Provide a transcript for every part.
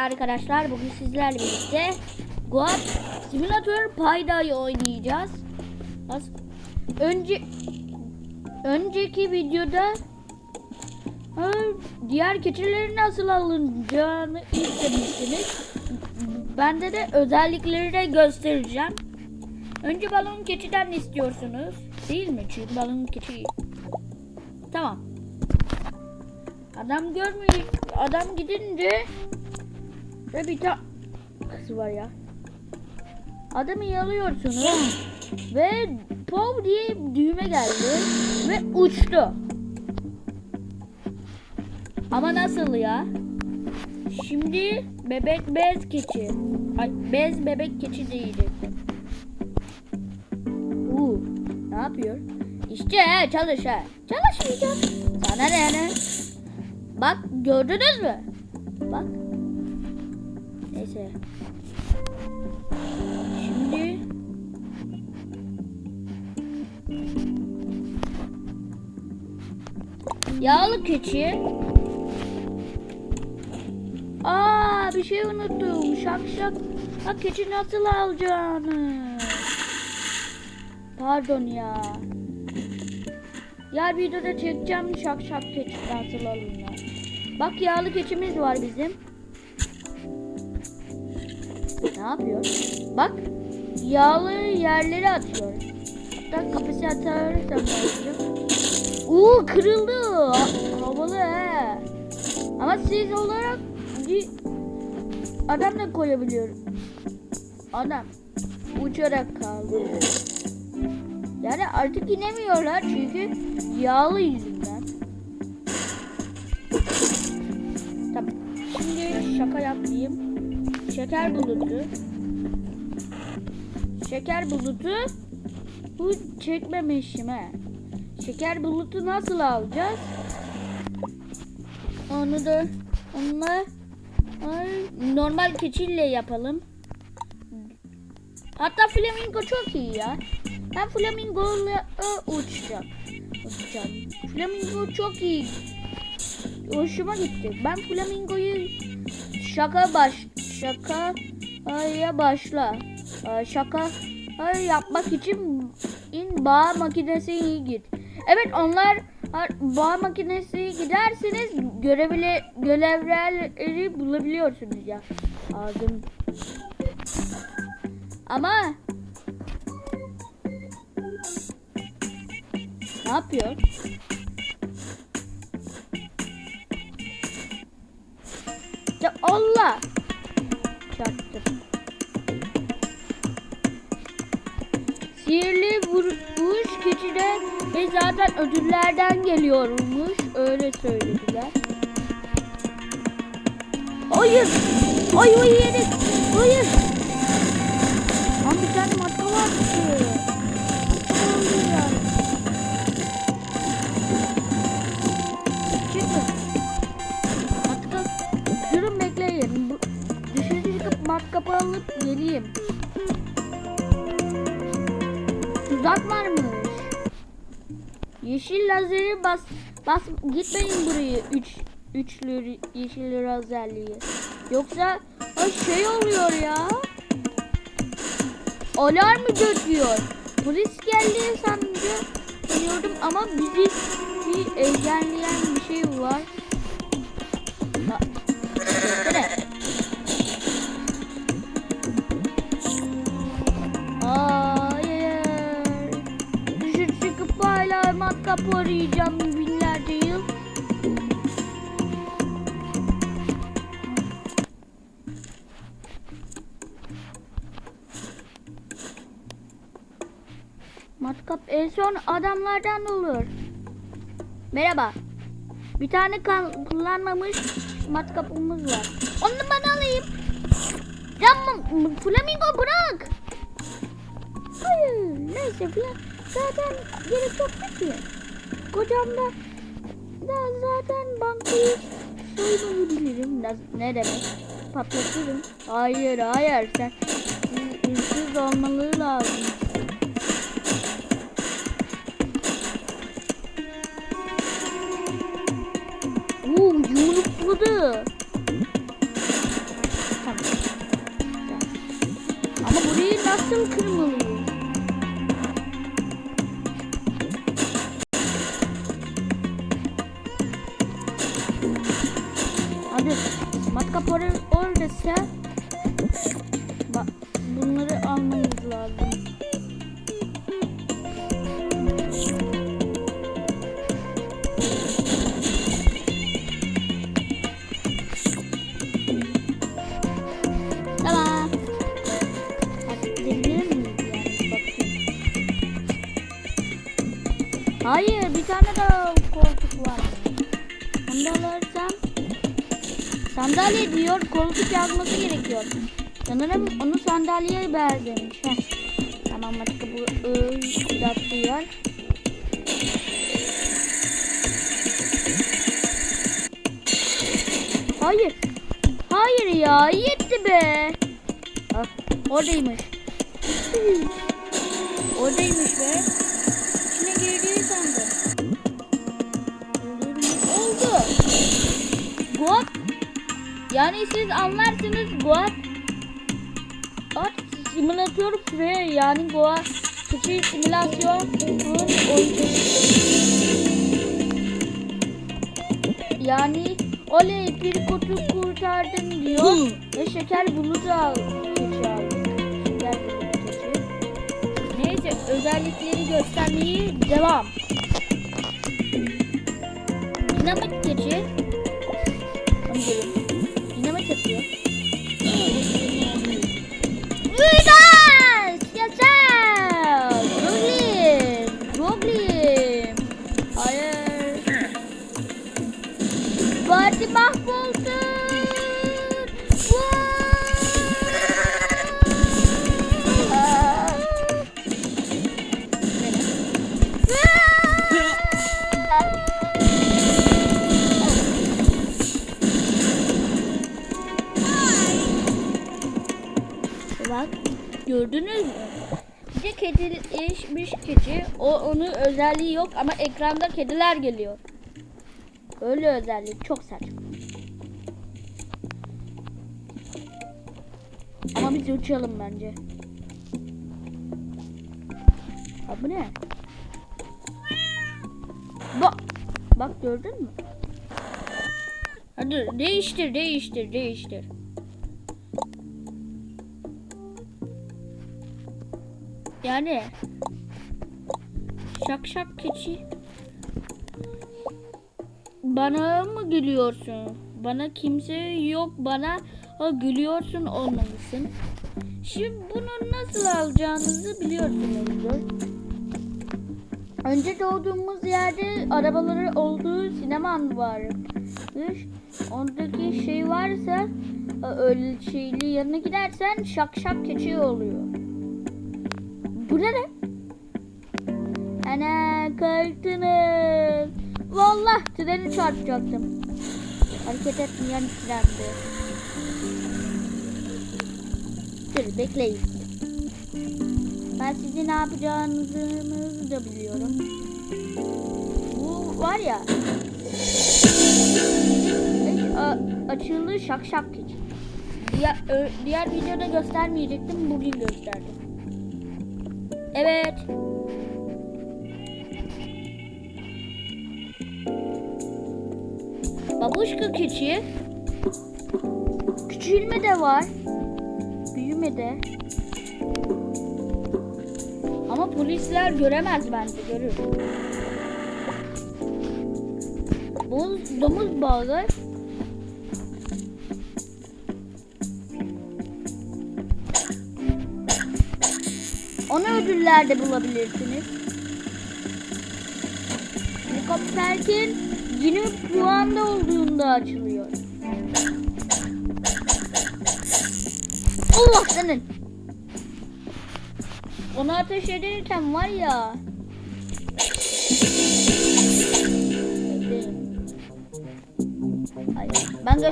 arkadaşlar bugün sizlerle birlikte Goat Simulator Payda'yı oynayacağız. As- Önce önceki videoda ha, diğer keçilerin nasıl alınacağını istemiştiniz. Bende de özellikleri de göstereceğim. Önce balon keçiden istiyorsunuz. Değil mi? Çünkü balon keçi. Tamam. Adam görmüyor. Adam gidince ve bir tane kız var ya. Adamı yalıyorsunuz ve pov diye düğme geldi ve uçtu. Ama nasıl ya? Şimdi bebek bez keçi. Ay bez bebek keçi diyecektim. Uuu ne yapıyor? İşte he, çalış he. Çalışmayacağım. Sana ne ne? Bak gördünüz mü? Bak. Neyse. Şimdi Yağlı keçi. Aa bir şey unuttum. Şak şak. Ha keçi nasıl alacağını. Pardon ya. Ya videoda çekeceğim şak şak keçi nasıl alınır. Bak yağlı keçimiz var bizim. Ne yapıyor? Bak yağlı yerleri atıyor. Hatta kafesi atarsam belki. Uuu kırıldı. Ha- Havalı he. Ama siz olarak bir adam da koyabiliyorum. Adam uçarak kaldı. Yani artık inemiyorlar çünkü yağlı yüzünden. Şeker bulutu. Şeker bulutu. Bu çekmemişim he. Şeker bulutu nasıl alacağız? Onu da onunla ay, normal keçiyle yapalım. Hatta flamingo çok iyi ya. Ben flamingo ile uçacağım. Uçacağım. Flamingo çok iyi. Hoşuma gitti. Ben flamingoyu şaka baş şaka ya başla. Şaka yapmak için in bağ makinesi git. Evet onlar bağ makinesi giderseniz görevli görevleri bulabiliyorsunuz ya. Ağzım. Ama ne yapıyor? Ya Allah! Çarptım. Sihirli vuruş keçide ve zaten ödüllerden geliyormuş. Öyle söylediler. Hayır! Ay ay yedik! Hayır! Lan bir tane matka vardı. Bas bas gitmeyin buraya. Üç üçlü yeşil lazerliği. Yoksa ay şey oluyor ya. Alarm döküyor? Polis geldi sanınca sanıyordum ama bizi bir engelleyen bir şey var. Ne? Matkap arayacağım binlerce yıl. Matkap en son adamlardan olur. Merhaba. Bir tane kullanmamış matkapımız var. Onu bana alayım. Canım flamingo bırak. Hayır. Neyse filan. Zaten gerek yoktu ki. Kocam da, da zaten bankayı soymayabilirim. Ne, ne demek? Patlatırım. Hayır hayır sen hırsız olmalı lazım. Koltuk yazması gerekiyor. Sanırım onu sandalyeye verdirmiş. Heh. Tamam başka bu ıı, biraz diyor. Hayır. Hayır ya yetti be. Ah, oradaymış. oradaymış be. İçine girdiği sandım. Yani siz anlarsınız Goat. At simülatör pre yani Goat. Küçük simülasyon. Yani oley bir kutu kurtardın diyor ve şeker bulutu al. Keçi al. Şeker bulutu keçi. Neyse özellikleri göstermeyi devam. Dinamik keçi. Onu Bak gördünüz mü? Bir de kedileşmiş keçi. O onun özelliği yok ama ekranda kediler geliyor. Öyle özellik çok saçma. Ama biz uçalım bence. Ha ne? Bak. Bak gördün mü? Hadi değiştir değiştir değiştir. Yani şak şak keçi bana mı gülüyorsun? Bana kimse yok bana ha, gülüyorsun olmalısın. Şimdi bunu nasıl alacağınızı biliyorsunuzdur. Önce doğduğumuz yerde arabaları olduğu sineman varmış. Ondaki şey varsa ha, öyle şeyli yanına gidersen şak şak keçi oluyor. Bu ne lan? Ana kalktınız. Vallahi treni çarpacaktım. Hareket etmeyen trendi. Dur bekleyin. Ben sizi ne yapacağınızı da biliyorum. Bu var ya. Açıldı şak şak keçi. Diğer, diğer videoda göstermeyecektim. Bugün gösterdim. Evet. Babuşka keçi. Küçülme de var. Büyüme de. Ama polisler göremez bence görür. Boz, domuz bağı. Onu ödüllerde bulabilirsiniz. Helikopterkin 20 puanda olduğunda açılıyor. Allah senin. Onu ateş ederken var ya. Hayır. Ben de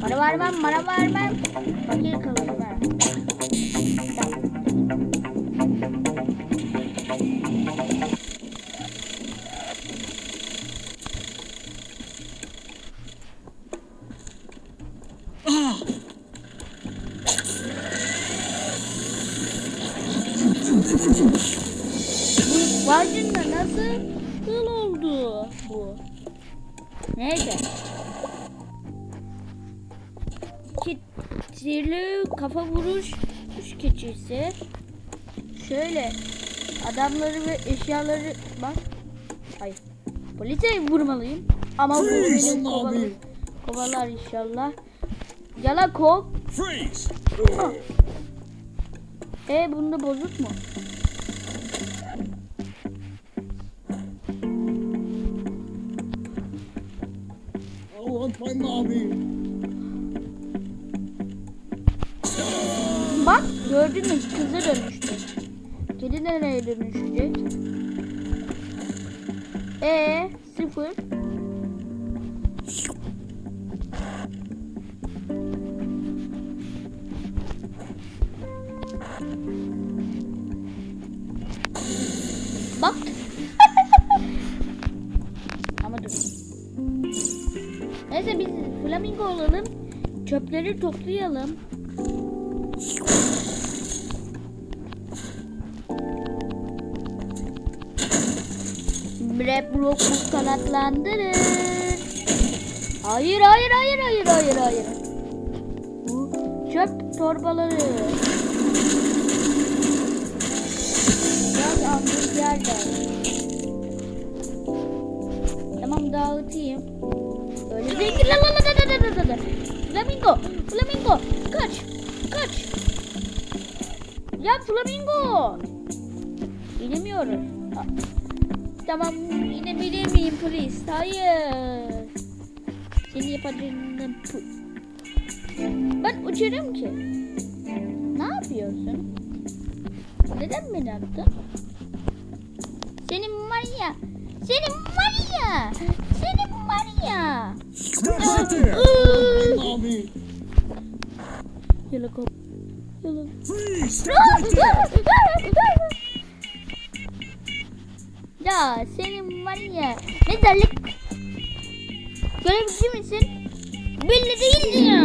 para vermem, para vermem. Fakir kalırım ben. Bu. Neyse. Ki- Sihirli kafa vuruş kuş keçisi. Şöyle adamları ve eşyaları bak. Hayır. Polise vurmalıyım. Ama bu beni kovalar, kovalar inşallah. Yala kov. Freeze! E bunda bozuk mu? My mommy. Bak gördün mü kıza dönüştü. Kedi nereye dönüşecek? E sıfır. Bak. Flamingo olalım. Çöpleri toplayalım. Rap Rock'u kanatlandırır. Hayır hayır hayır hayır hayır hayır. Çöp torbaları. Biraz hamburger de. Tamam dağıtayım. La. Flamingo, flamingo, kaç, kaç. Ya flamingo. İnemiyoruz. Ha. Tamam inebilir miyim polis? Hayır. Seni yapacağım. Ben uçarım ki. Ne yapıyorsun? Neden beni attın? Senin var ya. Senin var. Senin var ya. Stop right there! ya senin var ya. Ne derlik? Görevci misin? Belli değildi ya.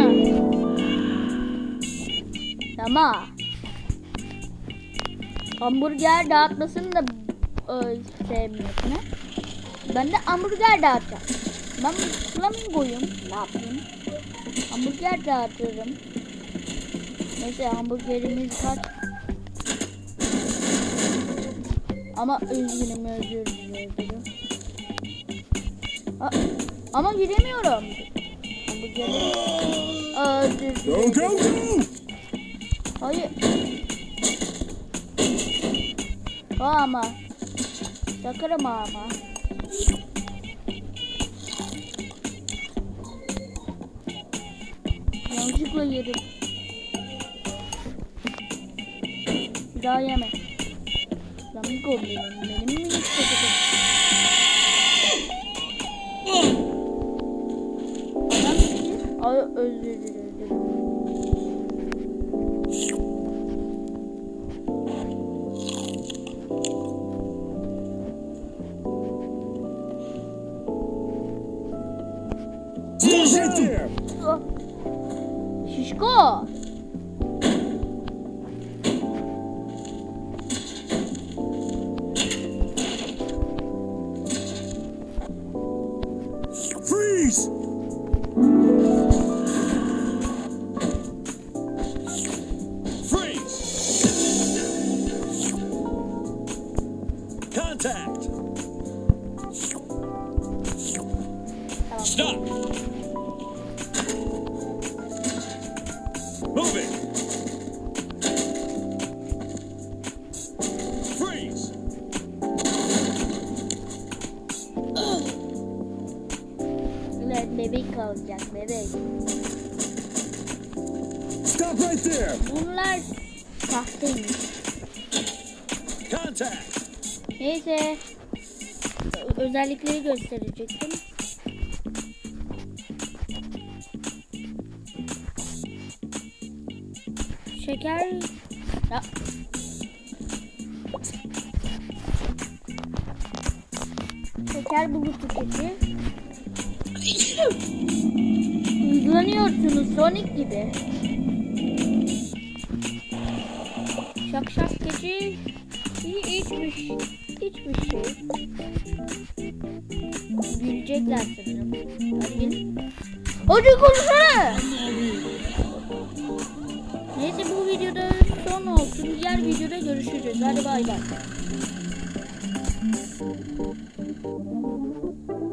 Tamam. Hamburger dağıtmasını da e, sevmiyorsun ha? Ben de hamburger dağıtacağım. Ben flamingoyum. Ne yapayım? Hamburger dağıtıyorum. Neyse hamburgerimiz kaç? Ama üzgünüm özür dilerim. Ama giremiyorum. Hamburgeri. Özür Go, go, go! Hayır. Ama. Sakarım ama. Yanlışlıkla yedim. Bir daha yeme. Flamingo benim, benim mi istedim? Adam özür. Bebek. Stop right there! Bunlar sahteymiş. Contact! Neyse. Özellikleri gösterecektim. Şeker... Ya. Şeker bulutu keki. Hızlanıyorsunuz Sonic gibi. Şak şak keçi içmiş. Hiçbir şey. Gülecekler sanırım. Hadi gelin. Hadi konuşsana. Neyse bu videoda son olsun. Diğer videoda görüşürüz. Hadi bay bay.